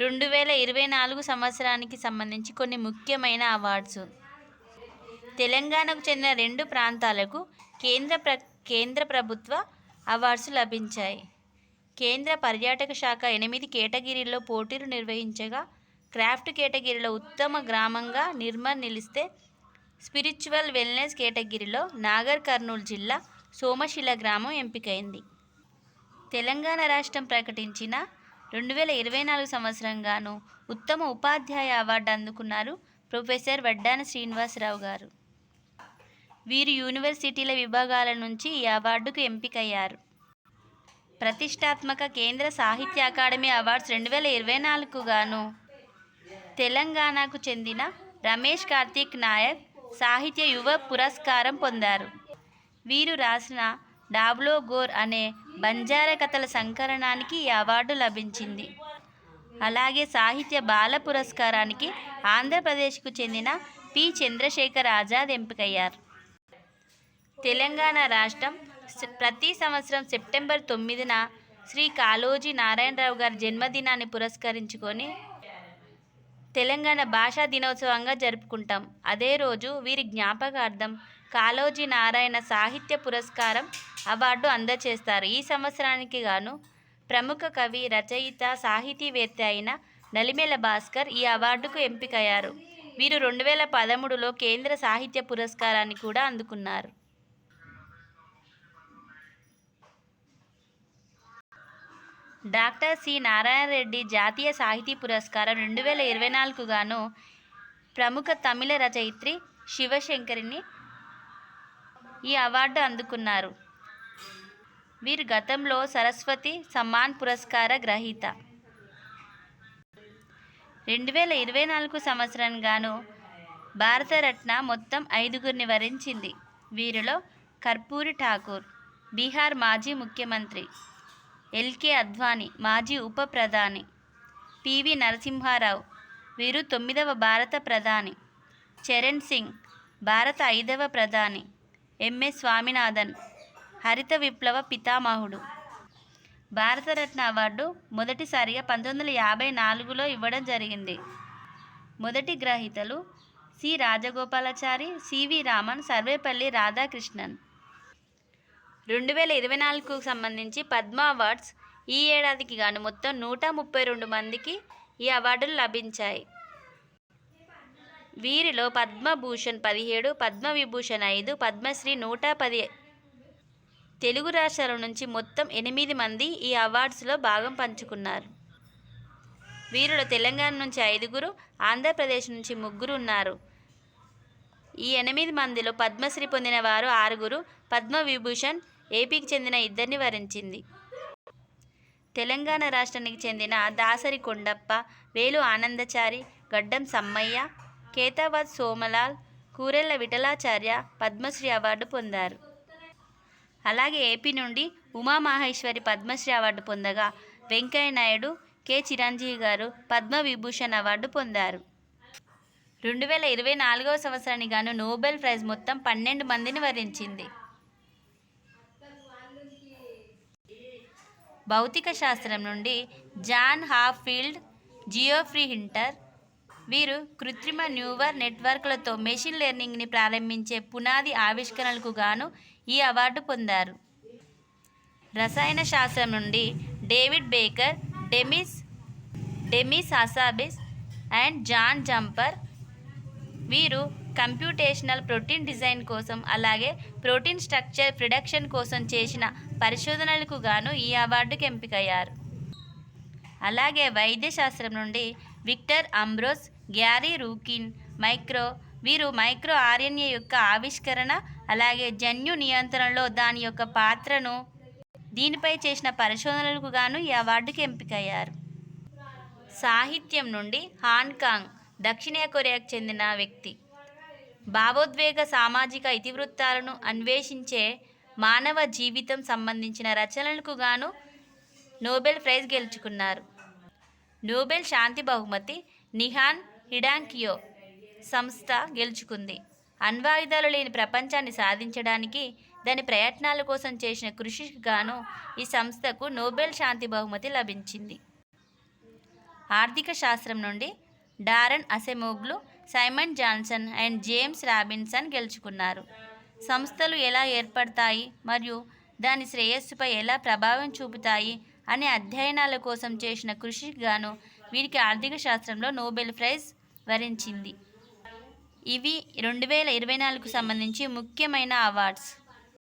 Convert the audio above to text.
రెండు వేల ఇరవై నాలుగు సంవత్సరానికి సంబంధించి కొన్ని ముఖ్యమైన అవార్డ్స్. తెలంగాణకు చెందిన రెండు ప్రాంతాలకు కేంద్ర ప్ర కేంద్ర ప్రభుత్వ అవార్డ్స్ లభించాయి. కేంద్ర పర్యాటక శాఖ ఎనిమిది కేటగిరీల్లో పోటీలు నిర్వహించగా క్రాఫ్ట్ కేటగిరీలో ఉత్తమ గ్రామంగా నిర్మల్ నిలిస్తే స్పిరిచువల్ వెల్నెస్ కేటగిరీలో నాగర్ కర్నూలు జిల్లా సోమశిల గ్రామం ఎంపికైంది. తెలంగాణ రాష్ట్రం ప్రకటించిన రెండు వేల ఇరవై నాలుగు సంవత్సరంగాను ఉత్తమ ఉపాధ్యాయ అవార్డు అందుకున్నారు ప్రొఫెసర్ వడ్డాన శ్రీనివాసరావు గారు. వీరు యూనివర్సిటీల విభాగాల నుంచి ఈ అవార్డుకు ఎంపికయ్యారు. ప్రతిష్టాత్మక కేంద్ర సాహిత్య అకాడమీ అవార్డ్స్ రెండు వేల ఇరవై నాలుగు గాను తెలంగాణకు చెందిన రమేష్ కార్తీక్ నాయక్ సాహిత్య యువ పురస్కారం పొందారు. వీరు రాసిన డాబ్లో గోర్ అనే బంజారా కథల సంకలనానికి ఈ అవార్డు లభించింది. అలాగే సాహిత్య బాల పురస్కారానికి ఆంధ్రప్రదేశ్కు చెందిన పి. చంద్రశేఖర్ ఆజాద్ ఎంపికయ్యారు. తెలంగాణ రాష్ట్రం ప్రతి సంవత్సరం సెప్టెంబర్ తొమ్మిదిన శ్రీ కాళోజీ నారాయణరావు గారి జన్మదినాన్ని పురస్కరించుకొని తెలంగాణ భాషా దినోత్సవంగా జరుపుకుంటాం. అదే రోజు వీరి జ్ఞాపకార్థం కాళోజీ నారాయణ సాహిత్య పురస్కారం అవార్డు అందజేస్తారు ఈ సంవత్సరానికి గాను ప్రముఖ కవి రచయిత సాహితీవేత్త అయిన నలిమేల భాస్కర్ ఈ అవార్డుకు ఎంపికయ్యారు. వీరు రెండు వేల పదమూడులో కేంద్ర సాహిత్య పురస్కారాన్ని కూడా అందుకున్నారు. డాక్టర్ సి నారాయణ రెడ్డి జాతీయ సాహితీ పురస్కారం రెండు వేల ఇరవై నాలుగు గాను ప్రముఖ తమిళ రచయిత్రి శివశంకరిని ఈ అవార్డు అందుకున్నారు. వీరు గతంలో సరస్వతి సమ్మాన్ పురస్కార గ్రహీత. రెండు వేల ఇరవై నాలుగు సంవత్సరం గాను భారతరత్న మొత్తం ఐదుగురిని వరించింది. వీరిలో కర్పూరి ఠాకూర్ బీహార్ మాజీ ముఖ్యమంత్రి ఎల్కే అద్వానీ మాజీ ఉప ప్రధాని పివి నరసింహారావు వీరు తొమ్మిదవ భారత ప్రధాని చరణ్ సింగ్ భారత ఐదవ ప్రధాని ఎంఎస్ స్వామినాథన్ హరిత విప్లవ పితామహుడు. భారతరత్న అవార్డు మొదటిసారిగా పంతొమ్మిది వందల యాభై నాలుగులో ఇవ్వడం జరిగింది. మొదటి గ్రహీతలు సి. రాజగోపాలాచారి సివి రామన్ సర్వేపల్లి రాధాకృష్ణన్. రెండు వేల ఇరవై నాలుగుకు సంబంధించి పద్మ అవార్డ్స్ ఈ ఏడాదికి గాను మొత్తం నూట ముప్పై రెండు మందికి ఈ అవార్డులు లభించాయి. వీరిలో పద్మభూషణ్ పదిహేడు పద్మవిభూషణ్ ఐదు పద్మశ్రీ నూట పది తెలుగు రాష్ట్రాల నుంచి మొత్తం ఎనిమిది మంది ఈ అవార్డ్స్లో భాగం పంచుకున్నారు. వీరిలో తెలంగాణ నుంచి ఐదుగురు ఆంధ్రప్రదేశ్ నుంచి ముగ్గురు ఉన్నారు. ఈ ఎనిమిది మందిలో పద్మశ్రీ పొందిన వారు ఆరుగురు పద్మవిభూషణ్ ఏపీకి చెందిన ఇద్దరిని వరించింది. తెలంగాణ రాష్ట్రానికి చెందిన దాసరి కొండప్ప వేలు ఆనందచారి గడ్డం సమ్మయ్య కేతావత్ సోమలాల్ కూరెళ్ళ విఠలాచార్య పద్మశ్రీ అవార్డు పొందారు. అలాగే ఏపీ నుండి ఉమామహేశ్వరి పద్మశ్రీ అవార్డు పొందగా వెంకయ్య నాయుడు కె. చిరంజీవి గారు పద్మవిభూషణ్ అవార్డు పొందారు. రెండు వేల ఇరవై నాలుగవ సంవత్సరానికి గాను నోబెల్ ప్రైజ్ మొత్తం పన్నెండు మందిని వరించింది. భౌతిక శాస్త్రం నుండి జాన్ హాఫీల్డ్ జియోఫ్రీ హింటర్ వీరు కృత్రిమ న్యూవర్ నెట్వర్క్లతో మెషిన్ లెర్నింగ్ని ప్రారంభించే పునాది ఆవిష్కరణలకు గాను ఈ అవార్డు పొందారు. రసాయన శాస్త్రం నుండి David Baker Demis Demis Hassabis and John Jumper వీరు కంప్యూటేషనల్ ప్రోటీన్ డిజైన్ కోసం అలాగే ప్రోటీన్ స్ట్రక్చర్ ప్రిడక్షన్ కోసం చేసిన పరిశోధనలకు గాను ఈ అవార్డుకి ఎంపికయ్యారు. అలాగే వైద్య శాస్త్రం నుండి Victor Ambros Gary Ruvkun micro వీరు మైక్రో ఆర్ఎన్ఏ యొక్క ఆవిష్కరణ అలాగే జన్యు నియంత్రణలో దాని యొక్క పాత్రను దీనిపై చేసిన పరిశోధనలకు గాను ఈ అవార్డుకి ఎంపికయ్యారు. సాహిత్యం నుండి హాంకాంగ్ దక్షిణ కొరియాకు చెందిన వ్యక్తి. భావోద్వేగ సామాజిక ఇతివృత్తాలను అన్వేషించే మానవ జీవితం సంబంధించిన రచనలకు గాను నోబెల్ ప్రైజ్ గెలుచుకున్నారు. నోబెల్ శాంతి బహుమతి నిహాన్ హిడాంకియో సంస్థ గెలుచుకుంది. అణ్వాయుధాలు లేని ప్రపంచాన్ని సాధించడానికి దాని ప్రయత్నాల కోసం చేసిన కృషికి గాను ఈ సంస్థకు నోబెల్ శాంతి బహుమతి లభించింది. ఆర్థిక శాస్త్రం నుండి Daron Acemoglu Simon Johnson and James Robinson గెలుచుకున్నారు. సంస్థలు ఎలా ఏర్పడతాయి మరియు దాని శ్రేయస్సుపై ఎలా ప్రభావం చూపుతాయి అనే అధ్యయనాల కోసం చేసిన కృషికి గాను వీరికి ఆర్థిక శాస్త్రంలో నోబెల్ ప్రైజ్ వరించింది. ఇవి రెండు వేల ఇరవై నాలుగుకు సంబంధించి ముఖ్యమైన అవార్డ్స్.